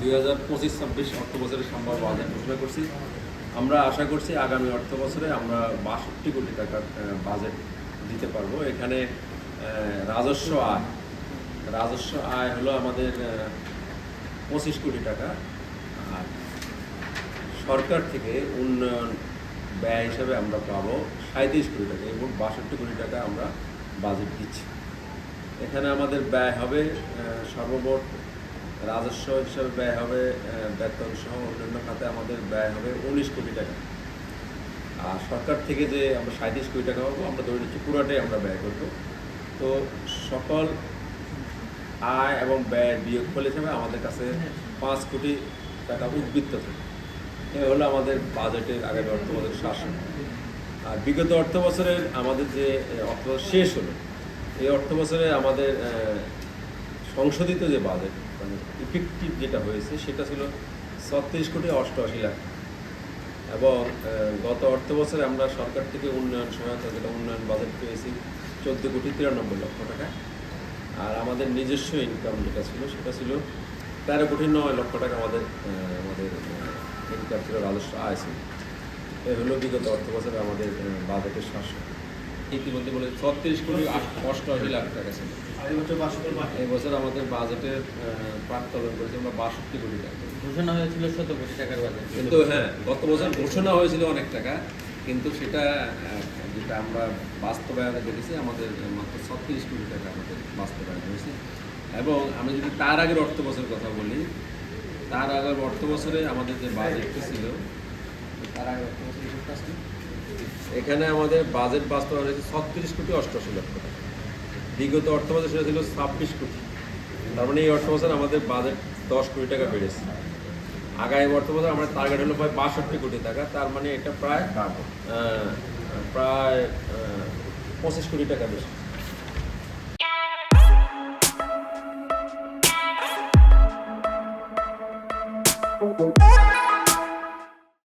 দুই হাজার পঁচিশ ছাব্বিশ অর্থ বছরের সম্ভাব্য বাজেট ঘোষণা করছি। আমরা আশা করছি আগামী অর্থ বছরে আমরা বাষট্টি কোটি টাকার বাজেট দিতে পারব। এখানে রাজস্ব আয়। রাজস্ব আয় হলো আমাদের পঁচিশ কোটি টাকা। আর সরকার থেকে উন্নয়ন ব্যয় হিসাবে আমরা পাবো সাঁত্রিশ কোটি টাকা। এবং বাষট্টি কোটি টাকা আমরা বাজেট দিচ্ছি। এখানে আমাদের ব্যয় হবে সর্বমোট রাজস্ব হিসাবে ব্যয় হবে বেতন সহ অন্যান্য খাতে আমাদের ব্যয় হবে উনিশ কোটি টাকা। আর সরকার থেকে যে আমরা সাঁত্রিশ কোটি টাকা পাবো, আমরা ধরে নিচ্ছি পুরোটাই আমরা ব্যয় করব। তো সকল আয় এবং ব্যয় বিয়োগ ফল হিসাবে আমাদের কাছে পাঁচ কোটি টাকা উদ্বৃত্ত থাকে। এ হলো আমাদের বাজেটের আগামী অর্থ বছরের শাসন। আর বিগত অর্থ বছরের আমাদের যে অর্থ শেষ হলো, এই অর্থ বছরে আমাদের সংশোধিত যে বাজেট মানে ইফেক্টিভ যেটা হয়েছে, সেটা ছিল ছত্রিশ কোটি অষ্টআশি লাখ। এবং গত অর্থ বছরে আমরা সরকার থেকে উন্নয়ন সহায়তা, যেটা উন্নয়ন বাজেট পেয়েছি, চোদ্দ কোটি তিরানব্বই লক্ষ টাকা। আর আমাদের নিজস্ব ইনকাম যেটা ছিল, সেটা ছিল তেরো কোটি নয় লক্ষ টাকা আমাদের আমাদের ইনকাম ছিল রাজস্ব আয় ছিল। এই হলো বিগত অর্থ বছরে আমাদের বাজেটের শাসন ইতিমধ্যে বলে ছত্রিশ কোটি অষ্টআশি লাখ টাকা ছিল। এই বছর আমাদের বাজেটের আহ, প্রাক্কলন করেছে আমরা বাষট্টি কোটি টাকা। ঘোষণা হয়েছিল শত কোটি টাকার বাজেট কিন্তু হ্যাঁ গত বছর ঘোষণা হয়েছিল অনেক টাকা কিন্তু সেটা যেটা আমরা বাস্তবায়নে দেখেছি আমাদের মাত্র ছত্রিশ কোটি টাকা আমাদের বাস্তবায়ন হয়েছে। এবং আমি যদি তার আগের অর্থ বছরের কথা বলি তার আগের অর্থ বছরে আমাদের যে বাজেটটা ছিল তার আগের অর্থ বছরে? এখানে আমাদের বাজেট বাস্তবায়ন হয়েছে ছত্রিশ কোটি অষ্টআশি লক্ষ টাকা। বিগত অর্থ বছর সেটা ছিল ছাব্বিশ কোটি। তার মানে এই অর্থ বছর আমাদের বাজেট দশ কোটি টাকা বেড়েছে। আগামী অর্থ বছর আমার টার্গেট হলো প্রায় বাষট্টি কোটি টাকা তার মানে এটা প্রায় প্রায় পঁচিশ কোটি টাকা বেশি। Thank